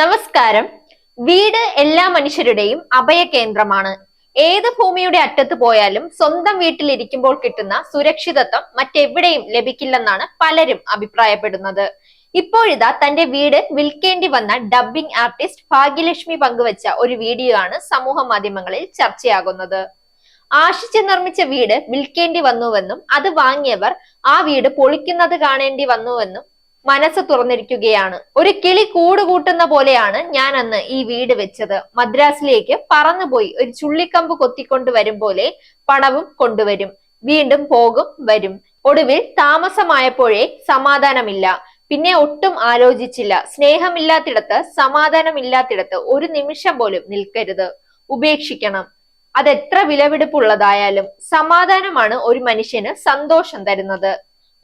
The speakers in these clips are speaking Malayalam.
നമസ്കാരം. വീട് എല്ലാ മനുഷ്യരുടെയും അഭയ കേന്ദ്രമാണ് ഏത് ഭൂമിയുടെ അറ്റത്ത് പോയാലും സ്വന്തം വീട്ടിലിരിക്കുമ്പോൾ കിട്ടുന്ന സുരക്ഷിതത്വം മറ്റെവിടെയും ലഭിക്കില്ലെന്നാണ് പലരും അഭിപ്രായപ്പെടുന്നത്. ഇപ്പോഴിതാ തന്റെ വീട് വിൽക്കേണ്ടി വന്ന ഡബ്ബിംഗ് ആർട്ടിസ്റ്റ് ഭാഗ്യലക്ഷ്മി പങ്കുവച്ച ഒരു വീഡിയോ ആണ് സമൂഹ മാധ്യമങ്ങളിൽ ചർച്ചയാകുന്നത്. ആശിച്ച് നിർമ്മിച്ച വീട് വിൽക്കേണ്ടി വന്നുവെന്നും അത് വാങ്ങിയവർ ആ വീട് പൊളിക്കുന്നത് കാണേണ്ടി വന്നുവെന്നും മനസ്സ് തുറന്നിരിക്കുകയാണ്. ഒരു കിളി കൂട് കൂട്ടുന്ന പോലെയാണ് ഞാൻ അന്ന് ഈ വീട് വെച്ചത്. മദ്രാസിലേക്ക് പറന്നുപോയി. ഒരു ചുള്ളിക്കമ്പ് കൊത്തിക്കൊണ്ടുവരും പോലെ പണവും കൊണ്ടുവരും. വീണ്ടും പോകും വരും. ഒടുവിൽ താമസമായപ്പോഴേ സമാധാനമില്ല. പിന്നെ ഒട്ടും ആലോചിച്ചില്ല. സ്നേഹമില്ലാത്തിടത്ത് സമാധാനമില്ലാത്തിടത്ത് ഒരു നിമിഷം പോലും നിൽക്കരുത്. ഉപേക്ഷിക്കണം. അതെത്ര വിലപിടിപ്പുള്ളതായാലും സമാധാനമാണ് ഒരു മനുഷ്യന് സന്തോഷം തരുന്നത്.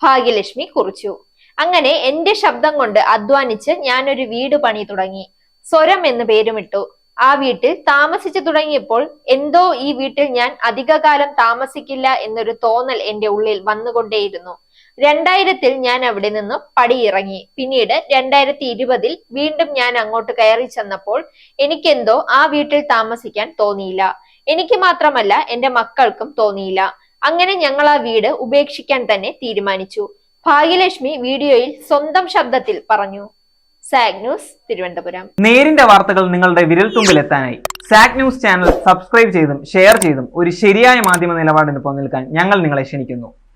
ഭാഗ്യലക്ഷ്മി കുറിച്ചു. അങ്ങനെ എന്റെ ശബ്ദം കൊണ്ട് അധ്വാനിച്ച് ഞാനൊരു വീട് പണി തുടങ്ങി. സ്വരം എന്ന് പേരുമിട്ടു. ആ വീട്ടിൽ താമസിച്ചു തുടങ്ങിയപ്പോൾ എന്തോ ഈ വീട്ടിൽ ഞാൻ അധികകാലം താമസിക്കില്ല എന്നൊരു തോന്നൽ എന്റെ ഉള്ളിൽ വന്നുകൊണ്ടേയിരുന്നു. രണ്ടായിരത്തിൽ ഞാൻ അവിടെ നിന്ന് പടിയിറങ്ങി. പിന്നീട് രണ്ടായിരത്തി ഇരുപതിൽ വീണ്ടും ഞാൻ അങ്ങോട്ട് കയറി ചെന്നപ്പോൾ എനിക്കെന്തോ ആ വീട്ടിൽ താമസിക്കാൻ തോന്നിയില്ല. എനിക്ക് മാത്രമല്ല എന്റെ മക്കൾക്കും തോന്നിയില്ല. അങ്ങനെ ഞങ്ങൾ ആ വീട് ഉപേക്ഷിക്കാൻ തന്നെ തീരുമാനിച്ചു. ഭാഗ്യലക്ഷ്മി വീഡിയോയിൽ സ്വന്തം ശബ്ദത്തിൽ പറഞ്ഞു. സാഗ് ന്യൂസ് തിരുവനന്തപുരം. നേരിന്റെ വാർത്തകൾ നിങ്ങളുടെ വിരൽത്തുമ്പിൽ എത്താനായി സാഗ് ന്യൂസ് ചാനൽ സബ്സ്ക്രൈബ് ചെയ്തും ഷെയർ ചെയ്തും ഒരു ശരിയായ മാധ്യമ നിലപാടിന് പങ്കെടുക്കാൻ ഞങ്ങൾ നിങ്ങളെ ക്ഷണിക്കുന്നു.